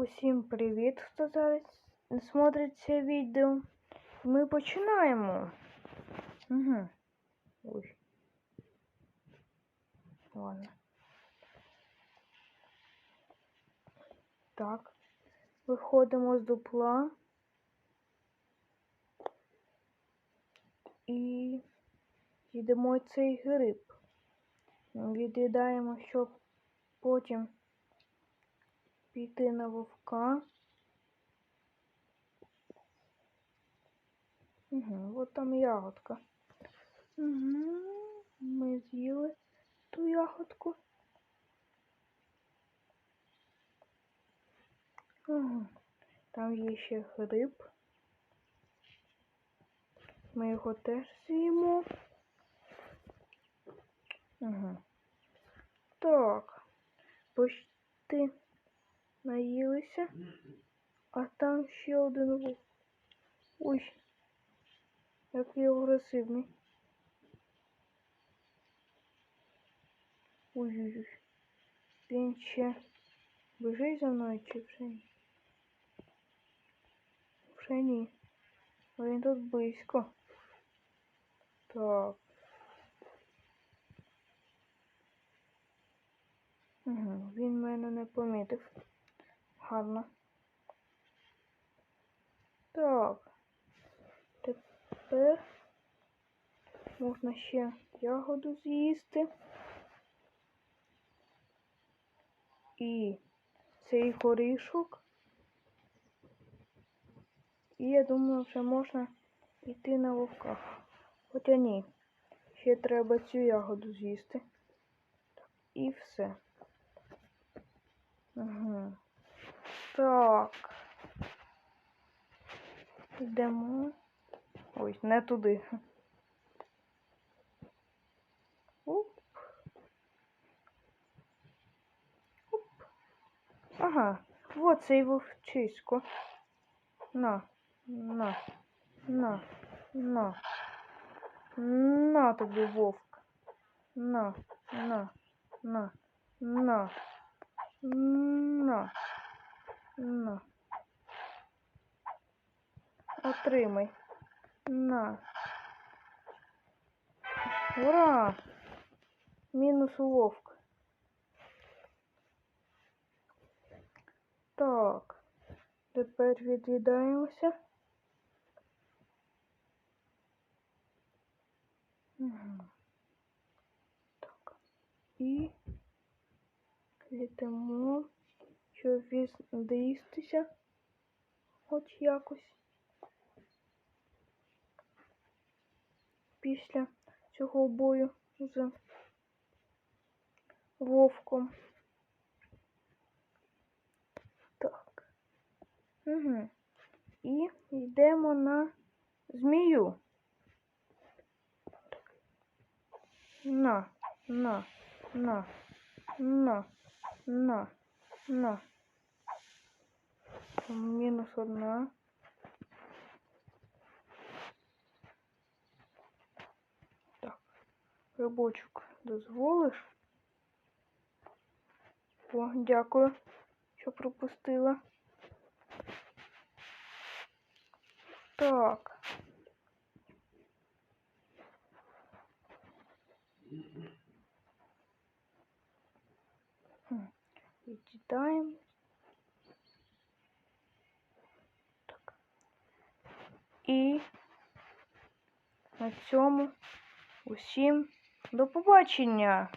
Усім привіт, хто зараз смотрить це відео. Ми починаємо. Угу. Ой. Ладно. Так. Виходимо з дупла. І їдемо цей гриб. Від'їдаємо, щоб потім піти на вовка. Угу, от там ягодка. Угу, ми з'їли ту ягодку. Угу. Там є ще гриб. Ми його теж з'їмо. Угу. Так. Почти наїлися. А там ще один вовк. Ой, який агресивний. Ой-ой-ой. Він ще біжить за мною чи вже ні? Вже ні. Він тут близько. Так. Угу, він мене не помітив. Гарно. Так. Тепер можна ще ягоду з'їсти. І цей горішок. І я думаю, вже можна йти на вовках. Хоча ні. Ще треба цю ягоду з'їсти. І все. Угу. Так. Йдемо. Ой, не туди. Оп. Оп. Ага, вот цей вовчисько. На, на, на, на. На тобі вовк. На, на, на, на. На. На. Отримай. На. Ура! Мінус вовк. Так. Тепер від'їдаємося. Угу. Так. І літимо, щоб від'їстися хоч якось. Після цього бою з вовком. Так. Угу. І йдемо на змію. На, на, на, на, на, на. Мінус одна. Так, рибочок дозволиш? О, дякую, що пропустила. Так. Відчитаємо. Так. І на цьому усім до побачення!